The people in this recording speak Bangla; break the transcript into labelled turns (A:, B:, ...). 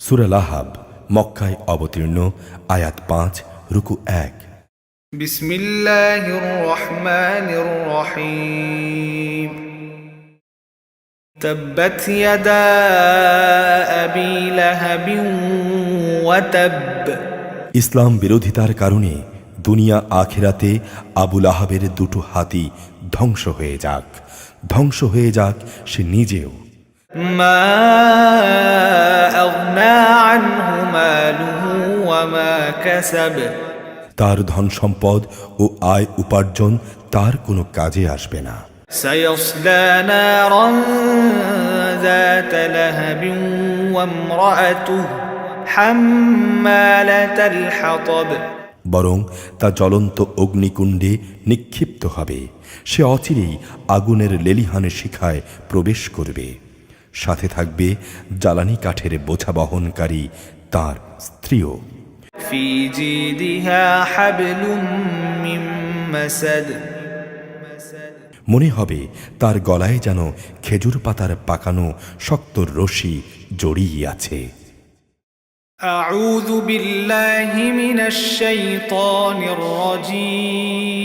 A: সুরালাহাব মক্কায় অবতীর্ণ আয়াত পাঁচ রুকু এক
B: بسم الله الرحمن الرحيم تبت يدا ابي لهب وتب
A: ইসলাম বিরোধিতার কারণে দুনিয়া আখেরাতে আবুল আহাবের দুটো হাতি ধ্বংস হয়ে যাক ধ্বংস হয়ে যাক সে নিজেও
B: ما
A: তার ধন সম্পদ ও আয় উপার্জন তার কোনো কাজে আসবে না। বরং তা জ্বলন্ত অগ্নিকুণ্ডে নিক্ষিপ্ত হবে। সে অচিরেই আগুনের লেলিহানের শিখায় প্রবেশ করবে। সাথে থাকবে জ্বালানি কাঠের বোঝা বহনকারী তার স্ত্রীও।
B: في جيدها حبل من مسد
A: মনে হবে তার গলায় যেন খেজুর পাতার পাকানো শক্ত রশি জড়িয়ে আছে
B: أعوذ بالله من الشيطان الرجيم